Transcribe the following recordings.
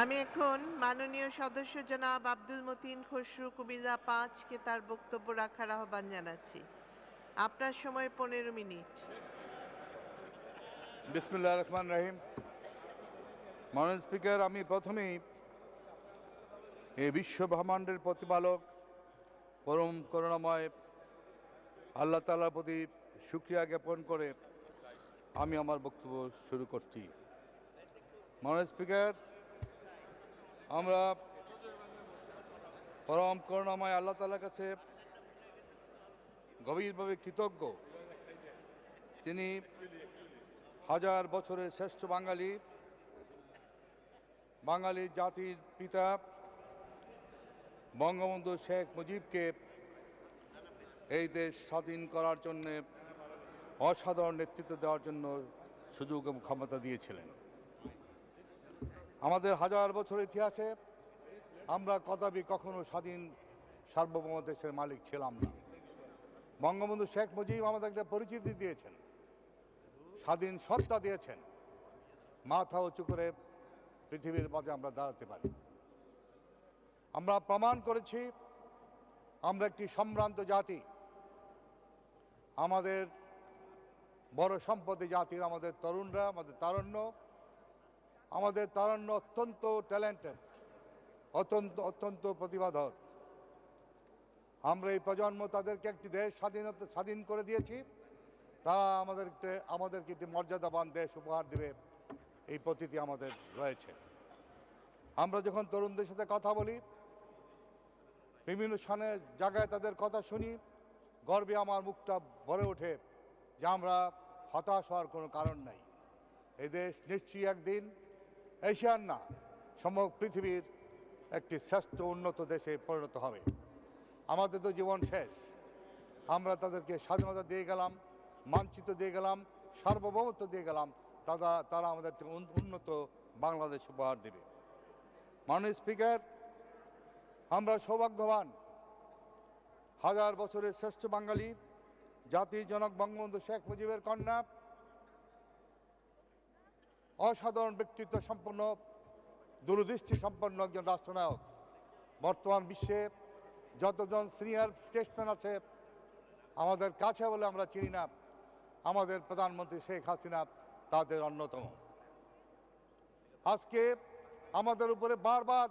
আমি এখন মাননীয় সদস্য জনাব আব্দুল মতিন খসরু কুমিল্লা পাঁচকে তার বক্তব্য রাখার আহ্বান জানাচ্ছি। আপনার সময় পনেরো মিনিট। বিসমুল্লাহ রহমান রাহিম। মাননীয় স্পিকার, আমি প্রথমেই এই বিশ্ব ব্রহ্মাণ্ডের প্রতিপালক, পরম করুণাময়, আল্লাহ তালার প্রতি সুক্রিয়া জ্ঞাপন করে আমি আমার বক্তব্য শুরু করছি। মাননীয় স্পিকার আমরা পরম করুণাময় আল্লাহ তালার কাছে গভীরভাবে কৃতজ্ঞ। তিনি হাজার বছরের শ্রেষ্ঠ বাঙালি বাঙালি জাতির পিতা বঙ্গবন্ধু শেখ মুজিবকে এই দেশ স্বাধীন করার জন্যে অসাধারণ নেতৃত্ব দেওয়ার জন্য সুযোগ এবং ক্ষমতা দিয়েছিলেন। আমাদের হাজার বছর ইতিহাসে আমরা কদাপি কখনো স্বাধীন সার্বভৌম দেশের মালিক ছিলাম না। বঙ্গবন্ধু শেখ মুজিব আমাদের একটা পরিচিতি দিয়েছেন, স্বাধীন সত্তা দিয়েছেন। মাথা উঁচু করে পৃথিবীর মাঝে আমরা দাঁড়াতে পারি। আমরা প্রমাণ করেছি, আমরা একটি সম্ভ্রান্ত জাতি। আমাদের বড় সম্পদে জাতির আমাদের তরুণরা, আমাদের তারণ্য আমাদের তারণ্য অত্যন্ত ট্যালেন্টেড অত্যন্ত অত্যন্ত প্রতিভাধর। আমরা এই প্রজন্ম তাদেরকে একটি দেশ স্বাধীনতা, স্বাধীন করে দিয়েছি। তারা আমাদেরকে আমাদেরকে একটি মর্যাদাবান দেশ উপহার দেবে এই প্রতীতি আমাদের রয়েছে। আমরা যখন তরুণদের সাথে কথা বলি, বিভিন্ন স্থানে, জায়গায় তাদের কথা শুনি, গর্বে আমার মুখটা ভরে ওঠে যে আমরা হতাশ হওয়ার কোনো কারণ নাই। এই দেশ নিশ্চয়ই একদিন এশিয়ার না সমগ্র পৃথিবীর একটি শ্রেষ্ঠ উন্নত দেশে পরিণত হবে। আমাদের তো জীবন শেষ। আমরা তাদেরকে স্বাধীনতা দিয়ে গেলাম, মানচিত্র দিয়ে গেলাম, সার্বভৌমত্ব দিয়ে গেলাম, তারা তারা আমাদের উন্নত বাংলাদেশ উপহার দেবে। মাননীয় স্পিকার, আমরা সৌভাগ্যবান। হাজার বছরের শ্রেষ্ঠ বাঙালি, জাতির জনক বঙ্গবন্ধু শেখ মুজিবের কন্যা অসাধারণ ব্যক্তিত্ব সম্পন্ন, দূরদৃষ্টি সম্পন্ন একজন রাষ্ট্রনায়ক। বর্তমান বিশ্বে যতজন সিনিয়র স্টেটসম্যান আছে, আমাদের কাছে বলে আমরা চিনি না। আমাদের প্রধানমন্ত্রী শেখ হাসিনা তাদের অন্যতম। আজকে আমাদের উপরে বারবার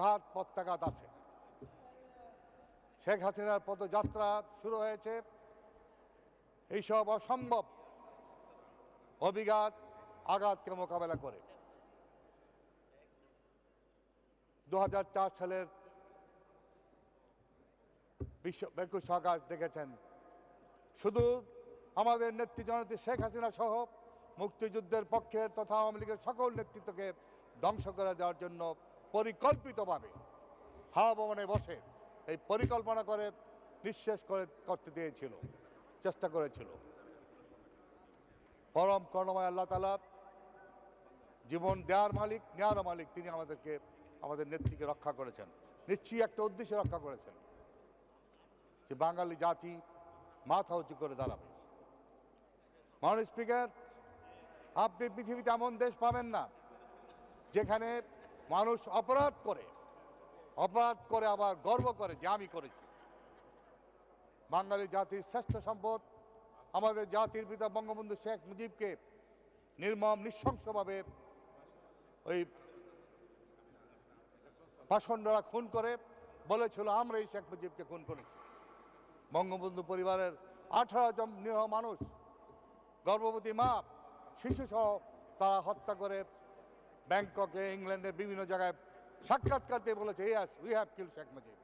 ঘাত, প্রত্যাঘাত আছে। শেখ হাসিনার পদযাত্রা শুরু হয়েছে। এইসব অসম্ভব অভিঘাত আঘাতকে মোকাবেলা করে। দু হাজার চার সালের বিশ্ব একুশ আগস্ট দেখেছেন। শুধু আমাদের নেত্রী জননেত্রী শেখ হাসিনা সহ মুক্তিযুদ্ধের পক্ষের তথা আওয়ামী লীগের সকল নেতৃত্বকে ধ্বংস করে দেওয়ার জন্য পরিকল্পিতভাবে হাওয়া ভবনে বসে এই পরিকল্পনা করে নিঃশেষ করে করতে দিয়েছিল, চেষ্টা করেছিল। পরম করণময় আল্লাহ তালা জীবন দেওয়ার মালিক নেওয়ার মালিক তিনি আমাদেরকে, আমাদের নেত্রীকে রক্ষা করেছেন। নিশ্চয়ই একটা উদ্দেশ্যে রক্ষা করেছেন। যে বাঙালি জাতি মাথা উঁচু করে দাঁড়াবে। মাননীয় স্পিকার, আপনি পৃথিবীতে এমন দেশ পাবেন না, যেখানে মানুষ অপরাধ করে অপরাধ করে আবার গর্ব করে যে আমি করেছি। বাঙালি জাতির শ্রেষ্ঠ সম্পদ, আমাদের জাতির পিতা বঙ্গবন্ধু শেখ মুজিবকে নির্মম, নৃশংসভাবে ওই পাষণ্ডরা খুন করে, বলেছিল আমরা এই শেখ মুজিবকে খুন করেছি। বঙ্গবন্ধু পরিবারের আঠারো জন নিরহ মানুষ, গর্ভবতী মা, শিশুসহ তারা হত্যা করে ব্যাংককে, ইংল্যান্ডের বিভিন্ন জায়গায় সাক্ষাৎকার দিয়ে বলেছে yes we have kill Sheikh Mujib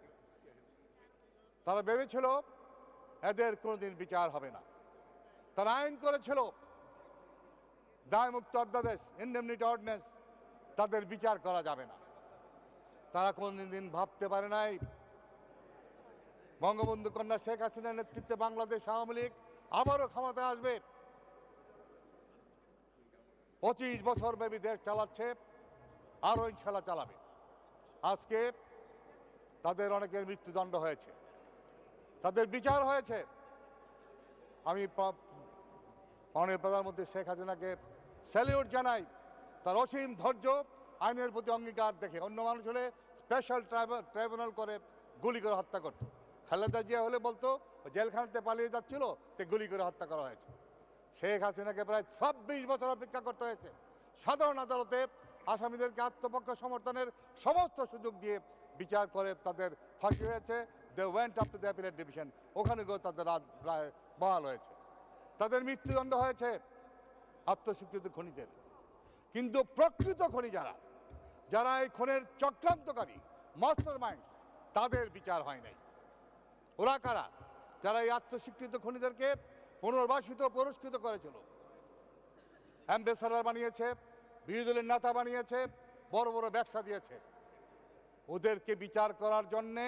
তারা ভেবেছিল, এদের কোনোদিন বিচার হবে না। তারা আইন করেছিল, দায়মুক্ত অধ্যাদেশ ইন্ডেমনিটি অর্ডিন্যান্স তাদের বিচার করা যাবে না। তারা কোনদিন দিন ভাবতে পারে নাই। বঙ্গবন্ধু কন্যা শেখ হাসিনার নেতৃত্বে বাংলাদেশ আওয়ামী লীগ আবারও ক্ষমতায় আসবে। পঁচিশ বছর ব্যাপী দেশ চালাচ্ছে, আরও ইনশাল্লাহ চালাবে। আজকে তাদের অনেকের মৃত্যুদণ্ড হয়েছে। তাদের বিচার হয়েছে। আমি মাননীয় প্রধানমন্ত্রী শেখ হাসিনাকে স্যালিউট জানাই। তার অসীম ধৈর্য আইনের প্রতি অঙ্গীকার দেখে অন্য মানুষ হলে স্পেশাল ট্রাইব্যুনাল করে গুলি করে হত্যা করতো। খালেদা জিয়া হলে বলতো জেলখানাতে পালিয়ে যাচ্ছিল, তে গুলি করে হত্যা করা হয়েছে। শেখ হাসিনাকে প্রায় ছাব্বিশ বছর অপেক্ষা করতে হয়েছে। সাধারণ আদালতে আসামিদেরকে আত্মপক্ষ সমর্থনের সমস্ত সুযোগ দিয়ে বিচার করে তাদের ফাঁসি হয়েছে। They went up to the appellate division ওখানে গিয়েও তাদের রাত প্রায় বহাল হয়েছে। তাদের মৃত্যুদণ্ড হয়েছে আত্মস্বীকৃত খনিদের। কিন্তু প্রকৃত খনি যারা যারা এই খনের চক্রান্তকারী মাস্টার মাইন্ডস তাদের বিচার হয় নাই। ওরা কারা? যারা এই আত্মস্বীকৃত খনিদেরকে পুনর্বাসিত পুরস্কৃত করেছিল। অ্যাম্বাসাডার বানিয়েছে বিরোধী দলের নেতা বানিয়েছে, বড় বড় ব্যবসা দিয়েছে। ওদেরকে বিচার করার জন্যে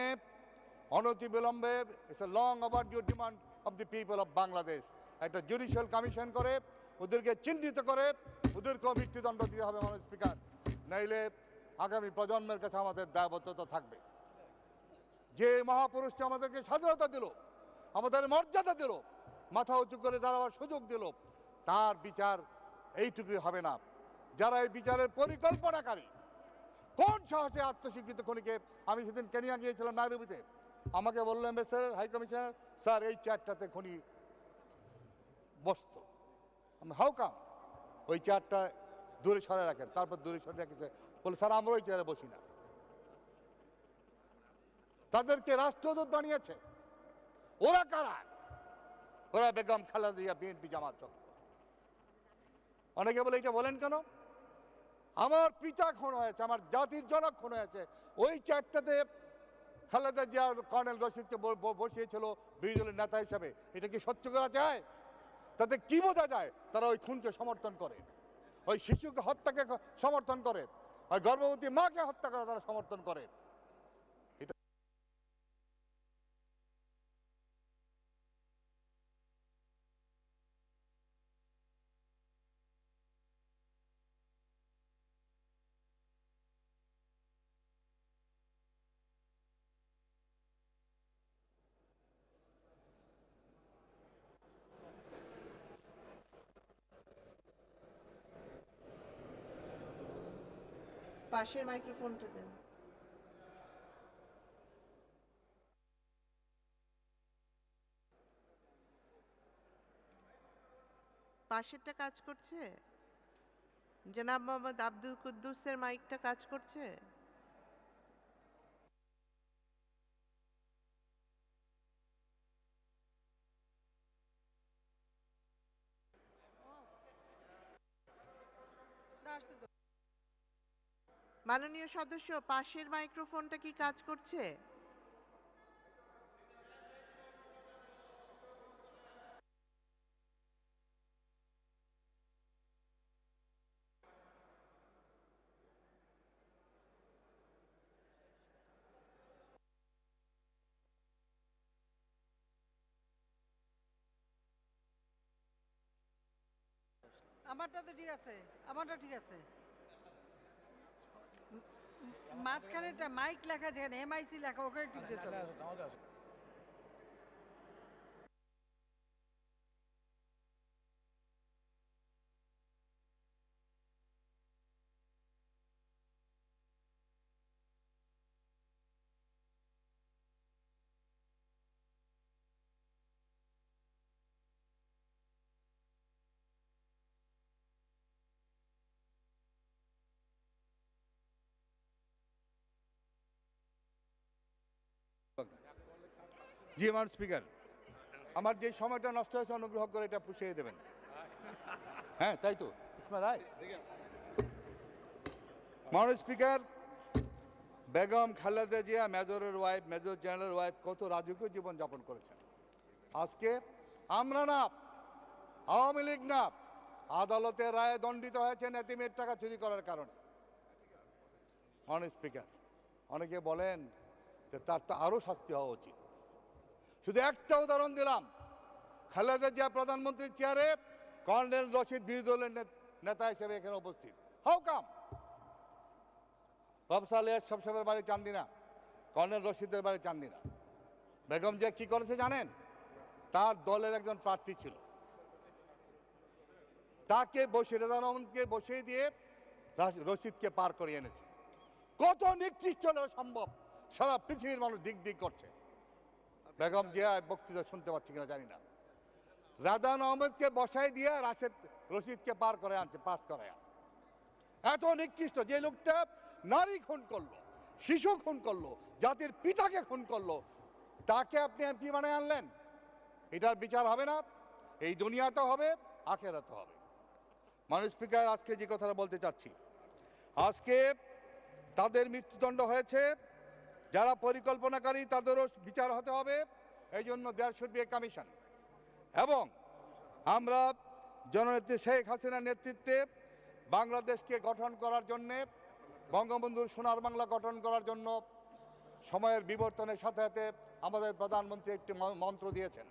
অনতিবিলম্বে it's a long overdue demand of the people of Bangladesh একটা জুডিশিয়াল কমিশন করে ওদেরকে চিহ্নিত করে ওদেরকেও মৃত্যুদণ্ড দিতে হবে মানুষ স্পিকার। নাইলে আগামী প্রজন্মের কাছে আমাদের দায়বদ্ধতা থাকবে যে মহাপুরুষটি আমাদেরকে স্বাধীনতা দিল, আমাদের মর্যাদা দিল, মাথা উঁচু করে দাঁড়াবার সুযোগ দিল, তার বিচার এইটুকুই হবে না। যারা এই বিচারের পরিকল্পনাকারী, কোন সাহসে আত্মস্বীকৃত খনিকে আমি সেদিন কেনিয়া গিয়েছিলাম নাইরুবিতে, আমাকে বললেন স্যার, হাই কমিশনার, স্যার, এই চেয়ারটাতে খনি বসত। হাউ কাম ওই চেয়ারটা দূরে সরে রাখেন, তারপর দূরে সরে রেখেছে বলে, স্যার, আমরা ওই চেয়ারে বসি না। তাদেরকে রাষ্ট্রদূত বানিয়েছে। ওরা কারা? ওরা বেগম খালেদা জিয়া, বিএনপি জামাত চক্র। অনেকে বলে, এটা বলেন কেন? আমার পিতা খুন হয়েছে, আমার জাতির জনক খুন হয়েছে। ওই চারটাতে খালেদা জিয়া কর্নেল রশিদকে বসিয়েছিল বিরোধী দলের নেতা হিসাবে। এটা কি সহ্য করা যায়? তাতে কি বোঝা যায়? তারা ওই খুনকে সমর্থন করে। ওই শিশুকে হত্যাকে সমর্থন করে। ওই গর্ভবতী মাকে হত্যা করা তারা সমর্থন করে। পাশের মাইক্রোফোনটা দেন। পাশেরটা কাজ করছে? জনাব মোহাম্মদ আব্দুল কুদ্দুসের মাইকটা কাজ করছে? মাননীয় সদস্য পাশের মাইক্রোফোনটা কি কাজ করছে? আমারটা তো ঠিক আছে আমারটা ঠিক আছে। মাঝখানে একটা মাইক লেখা যেখানে এমআইসি লেখা ওখানে টিপ দিতে হবে। জি আমার স্পিকার, আমার যে সময়টা নষ্ট হয়েছে অনুগ্রহ করে এটা পুষিয়ে দেবেন। হ্যাঁ তাই তো? রায়? মাননীয় স্পিকার, বেগম খালেদা জিয়া, মেজরের ওয়াইফ মেজর জেনারেল ওয়াইফ কত রাজকীয় জীবন যাপন করেছেন। আজকে আমরা না, আওয়ামী লীগ না আদালতের রায়ে দণ্ডিত হয়েছেন এতিমের টাকা চুরি করার কারণে। মাননীয় স্পিকার, অনেকে বলেন যে তার তো আরও শাস্তি হওয়া উচিত। শুধু একটা উদাহরণ দিলাম। খালেদা জিয়া প্রধানমন্ত্রীর চেয়ারে কর্নেল রশিদ বিরোধী দলের নেতা হিসেবে এখানে উপস্থিত। হাউ কাম প্রফেসর লিয়াস সবসময়ের বাড়ি চান্দিনা কর্নেল রশিদের বাড়ি চান্দিনা বেগম জিয়া কি করেছে জানেন? তার দলের একজন প্রার্থী ছিল। তাকে বসিয়ে, রেজা রহমানকে বসিয়ে দিয়ে রাশ- রশিদকে পার করে এনেছে। কত নিকৃষ্ট সম্ভব? সারা পৃথিবীর মানুষ দিক দিক করছে। বেগম জিয়া বক্তৃতা শুনতে পাচ্ছি কিনা জানি না। রাদান আহমেদকে বসাই দিয়ে রাশেদ রশিদকে পার করে আনছে, পাস করে এত নিকৃষ্ট যে লোকটা নারী খুন করল, শিশু খুন করল, জাতির পিতাকে খুন করল, তাকে আপনি এমপি বানায় আনলেন? এটার বিচার হবে না, এই দুনিয়াতে হবে, আখেরাতে হবে। মানুষ স্পিকার, আজকে যে কথাটা বলতে চাচ্ছি, আজকে তাদের মৃত্যুদণ্ড হয়েছে যারা পরিকল্পনাকারী, তাদেরও বিচার হতে হবে। এই জন্য there should be a commission. এবং আমরা জননেত্রী শেখ হাসিনার নেতৃত্বে বাংলাদেশকে গঠন করার জন্যে, বঙ্গবন্ধুর সোনার বাংলা গঠন করার জন্য সময়ের বিবর্তনের সাথে সাথে আমাদের প্রধানমন্ত্রী একটি মন্ত্র দিয়েছেন।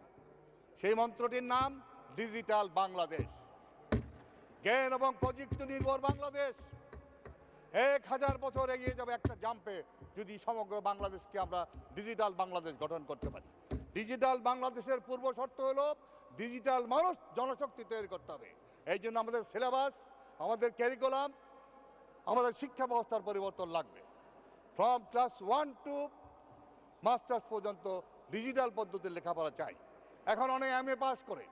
সেই মন্ত্রটির নাম, ডিজিটাল বাংলাদেশ। জ্ঞান এবং প্রযুক্তি নির্ভর বাংলাদেশ। এক হাজার বছর এগিয়ে যাবে একটা জাম্পে। যদি সমগ্র বাংলাদেশকে আমরা ডিজিটাল বাংলাদেশ গঠন করতে পারি। ডিজিটাল বাংলাদেশের পূর্ব শর্ত হলো ডিজিটাল মানুষ জনশক্তি তৈরি করতে হবে। এই জন্য আমাদের সিলেবাস, আমাদের ক্যারিকুলাম আমাদের শিক্ষা ব্যবস্থার পরিবর্তন লাগবে। From class one to masters পর্যন্ত ডিজিটাল পদ্ধতির লেখাপড়া চাই। এখন অনেক এম এ পাস করে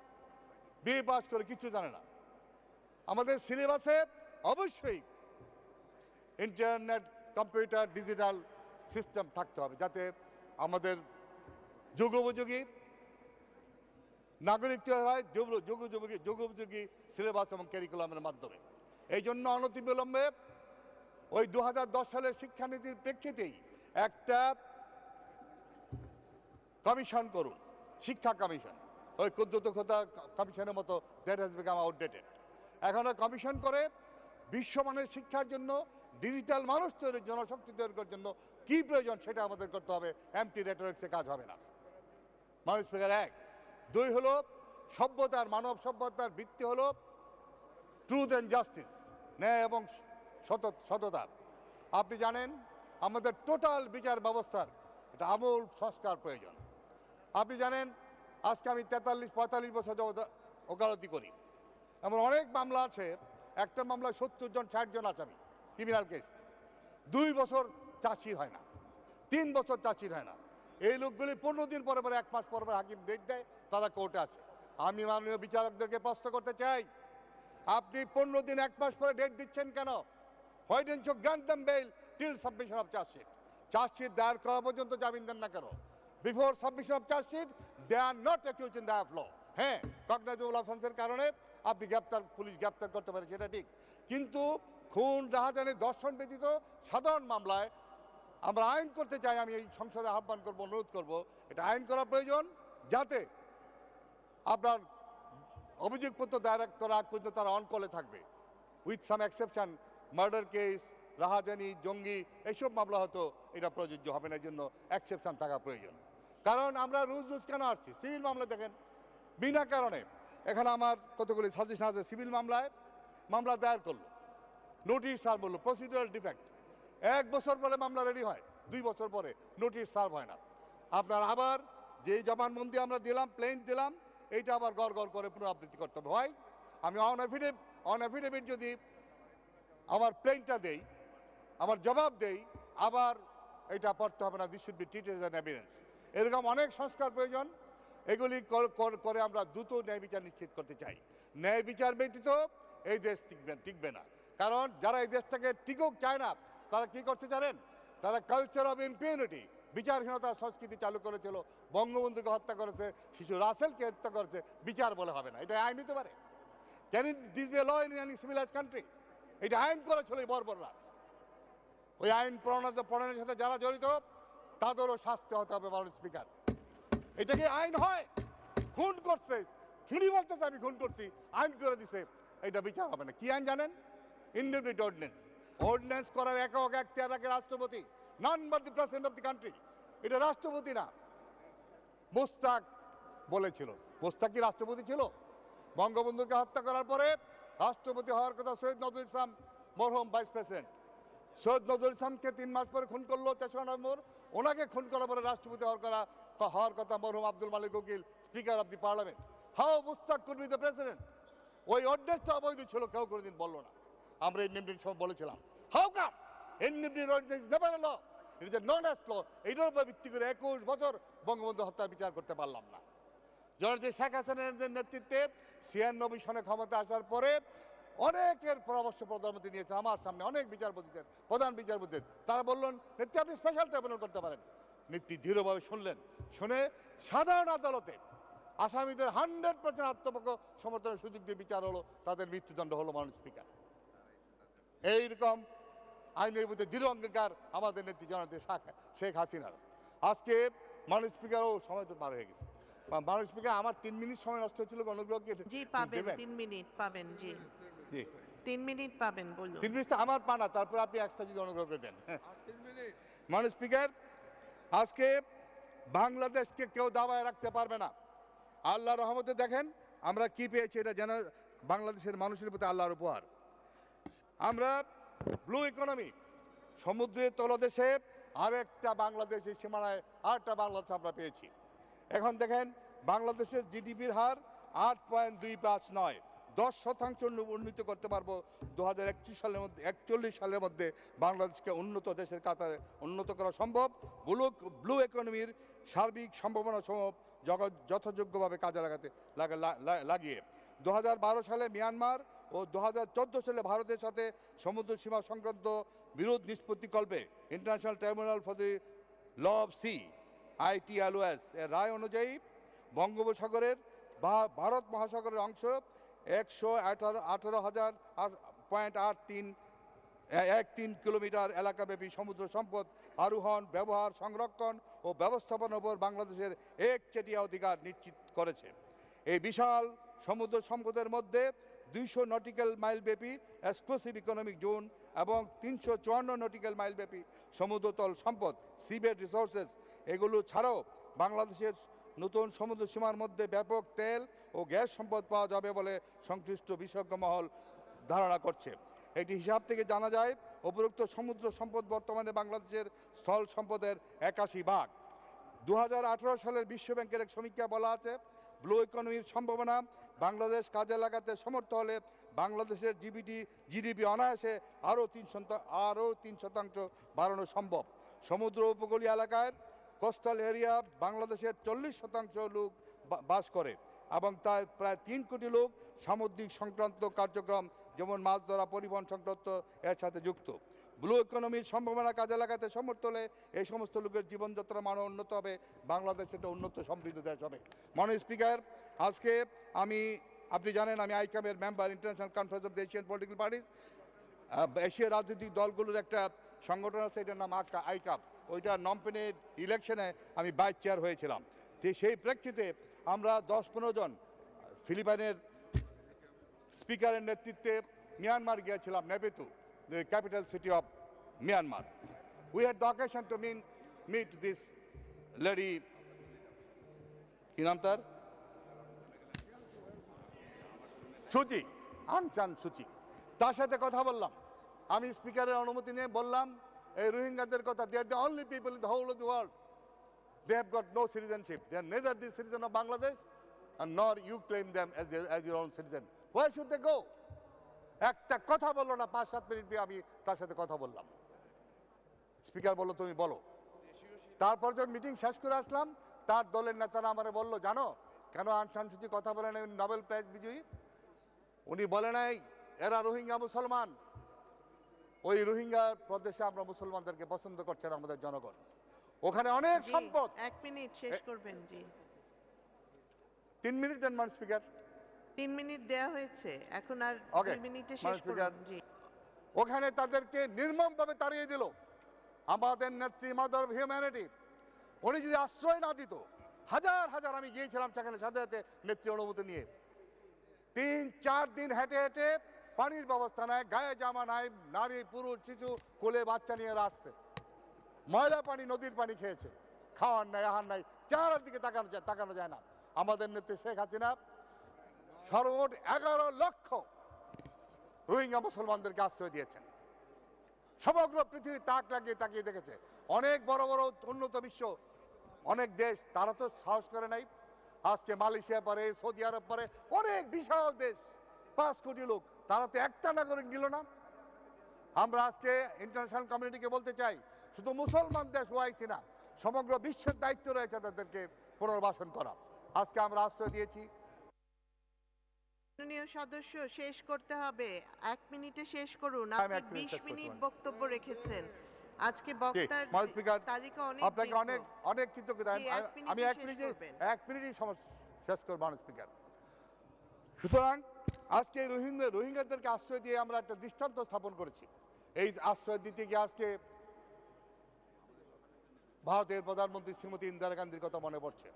বিএ পাস করে কিছু জানে না। আমাদের সিলেবাসে অবশ্যই ইন্টারনেট কম্পিউটার ডিজিটাল সিস্টেম থাকতে হবে যাতে আমাদের যুগোপযোগী নাগরিক তৈরি হয়, যুগ যুগোপযোগী যুগোপযোগী সিলেবাস এবং ক্যারিকুলামের মাধ্যমে। এই জন্য অনতিবিলম্বে ওই দু সালের শিক্ষানীতির প্রেক্ষিতেই একটা কমিশন করুন, শিক্ষা কমিশন ওই কুদ্দুত খোতা কমিশনের মতো দ্যাট হ্যাজ বিকাম আউটডেটেড এখন কমিশন করে বিশ্বমানের শিক্ষার জন্য ডিজিটাল মানুষ তৈরির জনশক্তি তৈরি করার জন্য কি প্রয়োজন সেটা আমাদের করতে হবে। এমটি রেটরিক্সে কাজ হবে না। মানুষ ফিগার এক। দুই হলো, সভ্যতার, মানব সভ্যতার ভিত্তি হলো ট্রুথ অ্যান্ড জাস্টিস ন্যায় এবং সত, সততা। আপনি জানেন, আমাদের টোটাল বিচার ব্যবস্থার এটা আমূল সংস্কার প্রয়োজন। আপনি জানেন, আজকে আমি তেতাল্লিশ, পঁয়তাল্লিশ বছর ওকালতি করি। এমন অনেক মামলা আছে একটা মামলায় সত্তর জন, ষাট জন আসামি ক্রিমিনাল কেস দুই বছর চাষির হয় না। তিন বছর চাষির হয় না। এই লোকগুলি পনেরো দিন পরে পরে, এক মাস পরে পরে হাকিম ডেট দেয়, তারা কোর্টে আছে। আমি মাননীয় বিচারকদেরকে প্রশ্ন করতে চাই, আপনি পনেরো দিন, এক মাস পরে ডেট দিচ্ছেন কেন? Why don't you grant them bail till submission of chargesheet chargesheet দায়ের করা পর্যন্ত জামিন দেন না কেন? Before submission of chargesheet they are not accuse in the of law হ্যাঁ কগনাইজেবল অফেন্সের কারণে আপনি গ্রেপ্তার, পুলিশ গ্রেপ্তার করতে পারে, সেটা ঠিক। কিন্তু খুন, রাহাজানি দর্শন ব্যতীত সাধারণ মামলায় আমরা আইন করতে চাই, আমি এই সংসদে আহ্বান করব, অনুরোধ করব, এটা আইন করা প্রয়োজন যাতে আপনার অভিযোগপত্র দায়ের করা আগ পর্যন্ত তারা অন কলে থাকবে। With some exception murder case রাহাজানি, জঙ্গি, এইসব মামলা হয়তো এটা প্রযোজ্য হবে না জন্য এক্সেপশন থাকা প্রয়োজন। কারণ আমরা রুজ রুজ কেন আসছি? সিভিল মামলা দেখেন, বিনা কারণে। এখানে আমার কতগুলি সাজেশন আছে, সিভিল মামলায় মামলা দায়ের করল। নোটিশ সার বলল প্রসিডিউরাল ডিফেক্ট এক বছর পরে মামলা রেডি হয়, দুই বছর পরে নোটিশ সার্ভ হয় না। আপনার আবার যে জবানবন্দি আমরা দিলাম প্লেন দিলাম, এইটা আবার গড় গড় করে পুনরাবৃত্তি করতে হবে। হয়? আমি অন অ্যাফিডেভিট অন অ্যাফিডেভিট যদি আমার প্লেনটা দেই আমার জবাব দেই, আবার এটা পড়তে হবে না this should be treated an evidence এরকম অনেক সংস্কার প্রয়োজন, এগুলি করে আমরা দ্রুত ন্যায় বিচার নিশ্চিত করতে চাই। ন্যায় বিচার ব্যতীত এই দেশ টিকবে টিকবে না। কারণ যারা এই দেশটাকে টিকুক, চায় না তারা কি করতে জানেন? তারা কালচার অফ ইম্পিউনিটি বিচারহীনতার সংস্কৃতি চালু করেছিল, বঙ্গবন্ধুকে হত্যা করেছে, শিশু রাসেলকে হত্যা করেছে, বিচার বলে হবে না। এটা আইন হতে পারে। Can it this be law in any civilize country এটা আইন করেছিল এই বর্বররা। ওই আইন প্রণয়ন প্রণয়নের সাথে যারা জড়িত, তাদেরও শাস্তি হতে হবে মানুষ স্পিকার। এটা কি আইন হয়? খুন করছে। খুনি বলতেছে, আমি খুন করছি। আইন করে দিছে। এটা বিচার হবে না। কি আইন জানেন? ইন্ডিপেন্ডেন্ট অর্ডিন্যান্স অর্ডিন্যান্স করার একক এখতিয়ার রাখে রাষ্ট্রপতি। None but the president of the country এটা রাষ্ট্রপতি না। মোস্তাক বলেছিল। মোস্তাক কি রাষ্ট্রপতি ছিল? বঙ্গবন্ধুকে হত্যা করার পরে রাষ্ট্রপতি হওয়ার কথা সৈয়দ নজরুল ইসলাম মরহুম ভাইস প্রেসিডেন্ট। সৈয়দ নজরুল ইসলামকে তিন মাস পরে খুন করল তেসরা নভেম্বর। ওনাকে খুন করার পরে রাষ্ট্রপতি হওয়ার করা হওয়ার কথা মরহুম Abdul Malek Ukil, speaker of the parliament. How Mushtaq could be the president. ওই অর্ডেন্সটা অবৈধ ছিল, কেউ কোনোদিন বলল না। আমরা ইন্ডিপেন্ডেন্ট সময় বলেছিলাম। How come independent is never law it is a non as law এইটার উপর ভিত্তি করে একুশ বছর বঙ্গবন্ধু হত্যার বিচার করতে পারলাম না। জননেত্রী শেখ হাসিনার নেতৃত্বে ছিয়ানব্বই সনে ক্ষমতা আসার পরে অনেকের পরামর্শ প্রধানমন্ত্রী নিয়েছেন, আমার সামনে অনেক বিচারপতিদের, প্রধান বিচারপতিদের। তারা বললেন, নেত্রী, আপনি স্পেশাল ট্রাইব্যুনাল করতে পারেন। নেত্রী দৃঢ়ভাবে শুনলেন, শুনে সাধারণ আদালতে আসামিদের হান্ড্রেড পার্সেন্ট আত্মপক্ষ সমর্থনের সুযোগ দিয়ে বিচার হলো, তাদের মৃত্যুদণ্ড হলো মানুষ স্পিকার। এইরকম আইনের প্রতি দৃঢ় অঙ্গীকার আমাদের নেত্রী জননেত্রী শাখ- শেখ হাসিনার। আজকে মানুষ স্পিকারও সময় তো পার হয়ে গেছে। মানুষ স্পিকার আমার তিন মিনিট সময় নষ্ট হচ্ছিল অনুগ্রহ কি জি পাবেন তিন মিনিট পাবেন জি। জি। তিন মিনিট পাবেন বলুন। তিন মিনিট তো আমার পানা তারপর আপনি এক্সট্রা যদি অনুগ্রহ করে দেন মানুষ স্পিকার আজকে বাংলাদেশকে কেউ দাবায় রাখতে পারবে না। আল্লাহ রহমতে দেখেন আমরা কি পেয়েছি এটা যেন বাংলাদেশের মানুষের প্রতি আল্লাহর উপহার। আমরা ব্লু ইকোনমি সমুদ্রের তলদেশে আরেকটা বাংলাদেশের সীমানায়, আরেকটা বাংলাদেশ আমরা পেয়েছি। এখন দেখেন, বাংলাদেশের জিডিপির হার আট পয়েন্ট দুই পাঁচ নয়, দশ শতাংশ উন্নীত করতে পারব দু হাজার একত্রিশ সালের মধ্যে, একচল্লিশ সালের মধ্যে বাংলাদেশকে উন্নত দেশের কাতারে উন্নত করা সম্ভব। ব্লু ব্লু ইকোনমির সার্বিক সম্ভাবনা সম্ভব যথাযোগ্যভাবে কাজে লাগাতে লাগিয়ে। দু হাজার বারো সালে মিয়ানমার ও দু হাজার চোদ্দ সালে ভারতের সাথে সমুদ্র সীমা সংক্রান্ত বিরোধ নিষ্পত্তি কল্পে international tribunal for the law of sea ITLOS এর রায় অনুযায়ী বঙ্গোপসাগরের ভারত মহাসাগরের অংশ একশো আঠারো আঠারো হাজার পয়েন্ট আট তিন, এক তিন কিলোমিটার এলাকাব্যাপী সমুদ্র সম্পদ, আরোহণ, ব্যবহার, সংরক্ষণ ও ব্যবস্থাপনার উপর বাংলাদেশের একচেটিয়া অধিকার নিশ্চিত করেছে। এই বিশাল সমুদ্র সম্পদের মধ্যে দুইশো নটিক্যাল মাইল ব্যাপী এক্সক্লুসিভ ইকোনমিক জোন এবং তিনশো চুয়ান্ন নটিক্যাল মাইল ব্যাপী সমুদ্রতল সম্পদ সিবেড রিসোর্সেস এগুলো ছাড়াও বাংলাদেশের নতুন সমুদ্র সীমার মধ্যে ব্যাপক তেল ও গ্যাস সম্পদ পাওয়া যাবে বলে সংশ্লিষ্ট বিশেষজ্ঞ মহল ধারণা করছে। একটি হিসাব থেকে জানা যায়, উপরোক্ত সমুদ্র সম্পদ বর্তমানে বাংলাদেশের স্থল সম্পদের একাশি ভাগ। দু হাজার আঠেরো সালের বিশ্ব ব্যাংকের এক সমীক্ষা বলা আছে, ব্লু ইকোনমির সম্ভাবনা বাংলাদেশ কাজে লাগাতে সমর্থ হলে বাংলাদেশের জিবিটি, জিডিপি অনায়াসে আরও তিন শতা- আরও তিন শতাংশ বাড়ানো সম্ভব। সমুদ্র উপকূলীয় এলাকায় কোস্টাল এরিয়া বাংলাদেশের চল্লিশ শতাংশ লোক বাস করে এবং তার প্রায় তিন কোটি লোক সামুদ্রিক সংক্রান্ত কার্যক্রম, যেমন মাছ ধরা, পরিবহন সংক্রান্ত এর সাথে যুক্ত। ব্লু ইকোনমির সম্ভাবনা কাজে লাগাতে সমর্থ হলে এই সমস্ত লোকের জীবনযাত্রার মান উন্নত হবে, বাংলাদেশ একটা উন্নত সমৃদ্ধ দেশ হবে। মাননীয় স্পিকার আজকে আমি, আপনি জানেন, আমি আইকামের member international conference of the Asian political parties. এশিয়ার রাজনৈতিক দলগুলোর একটা সংগঠন আছে, এটার নাম আকা আইকাপ। ওইটা নমপেনের ইলেকশনে আমি বাইক চেয়ার হয়েছিলাম। তো সেই প্রেক্ষিতে আমরা দশ পনেরো জন ফিলিপাইনের স্পিকারের নেতৃত্বে মিয়ানমার গিয়েছিলাম, Naypyidaw the capital city of Myanmar. We had the occasion to mean meet this lady কি নাম তার? সুচি আনচান সুচি তার সাথে কথা বললাম। আমি স্পিকারের অনুমতি নিয়ে বললাম এই রোহিঙ্গাদের কথা they are the only people in the whole of the world they have got no citizenship. They are neither the citizen of Bangladesh and nor you claim them as, their, as your own citizen. Should they go? একটা কথা বলল না পাঁচ সাত minute আমি তার সাথে কথা বললাম। স্পিকার বলল তুমি বলো। তারপর যখন মিটিং শেষ করে আসলাম তার দলের নেতারা আমার বলল জানো কেন আনসান কথা বলে নাই নোবেল প্রাইজ বিজয়ী। উনি বলে নাই এরা রোহিঙ্গা মুসলমান। ওই রোহিঙ্গা প্রদেশে আমরা মুসলমানদেরকে পছন্দ করছেন আমাদের জনগণ। ওখানে অনেক সম্পদ। এক মিনিট শেষ করবেন জি। তিন মিনিট দেন মান স্পিকার। তিন মিনিট দেয়া হয়েছে এখন আর দুই মিনিটে শেষ করুন জি। ওখানে তাদেরকে নির্মমভাবে তাড়িয়ে দিল। আমাদের নেত্রী মাদার অফ হিউম্যানিটি। উনি যদি আশ্রয় না দিত হাজার হাজার আমি গিয়েছিলাম সেখানে সাথে সাথে নেত্রী অনুমতি নিয়ে। তিন, চার দিন হেঁটে হেঁটে পানির ব্যবস্থা নাই গায়ে জামা নাই, নারী, পুরুষ, শিশু, কোলে বাচ্চা নিয়ে আসছে। ময়লা পানি, নদীর পানি খেয়েছে। খাওয়ার নাই, আহার নাই চার দিকে তাকানো যায় তাকানো যায় না। আমাদের নেত্রী শেখ হাসিনা সর্বমোট এগারো লক্ষ রোহিঙ্গা মুসলমানদেরকে আশ্রয় দিয়েছেন। সমগ্র পৃথিবী তাক লাগিয়ে তাকিয়ে দেখেছে। অনেক বড় বড় উন্নত বিশ্ব, অনেক দেশ, তারা তো সাহস করে নাই। আজকে মালয়েশিয়া পারে সৌদি আরব পারে অনেক বিশাল দেশ। পাঁচ কোটি লোক। তারা তো একটা নাগরিক নিল না। আমরা আজকে ইন্টারন্যাশনাল কমিউনিটিকে বলতে চাই শুধু মুসলমান দেশ ওয়াইসি না সমগ্র বিশ্বের দায়িত্ব রয়েছে তাদেরকে পুনর্বাসন করা। আজকে আমরা আশ্রয় দিয়েছি। মাননীয় সদস্য শেষ করতে হবে। এক মিনিটে শেষ করুন। আপনি বিশ মিনিট বক্তব্য রেখেছেন। আজকে বক্তার তালিকা অনেক আপনাকে অনেক অনেক কৃতজ্ঞতা। আমি- এক মিনিটে এক মিনিটই সমস্যা শেষ করব স্পিকার সুতরাং আজকে রোহিঙ্গা রোহিঙ্গাদেরকে আশ্রয় দিয়ে আমরা একটা দৃষ্টান্ত স্থাপন করেছি। এই আশ্রয় দিতে গিয়ে আজকে ভারতের প্রধানমন্ত্রী শ্রীমতী ইন্দিরা গান্ধীর কথা মনে পড়ছে।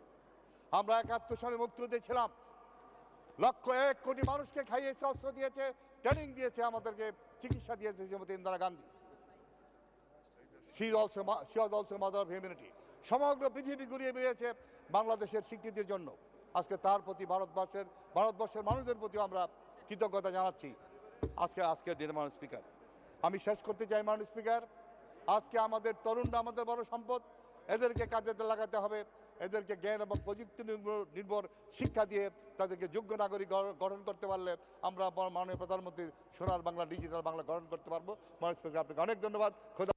আমরা একাত্তর সালে মুক্তিযুদ্ধে ছিলাম লক্ষ এক কোটি মানুষকে খাইয়েছে অস্ত্র দিয়েছে ট্রেনিং দিয়েছে আমাদেরকে চিকিৎসা দিয়েছে Shrimati Indira Gandhi. She also she was also mother of humanity সমগ্র পৃথিবী ঘুরিয়ে বেরিয়েছে বাংলাদেশের স্বীকৃতির জন্য। আজকে তার প্রতি ভারতবর্ষের ভারতবর্ষের মানুষদের প্রতি আমরা কৃতজ্ঞতা জানাচ্ছি। আজকে আজকে দিন মাননীয় স্পিকার। আমি শেষ করতে চাই মাননীয় স্পিকার। আজকে আমাদের তরুণরা আমাদের বড় সম্পদ। এদেরকে কাজে লাগাতে হবে। এদেরকে জ্ঞান এবং প্রযুক্তি নির্ভর- শিক্ষা দিয়ে তাদেরকে যোগ্য নাগরিক গঠন করতে পারলে আমরা মাননীয় প্রধানমন্ত্রীর সোনার বাংলা, ডিজিটাল বাংলা গঠন করতে পারব। মাননীয় স্পিকার, আপনাকে অনেক ধন্যবাদ। খোদা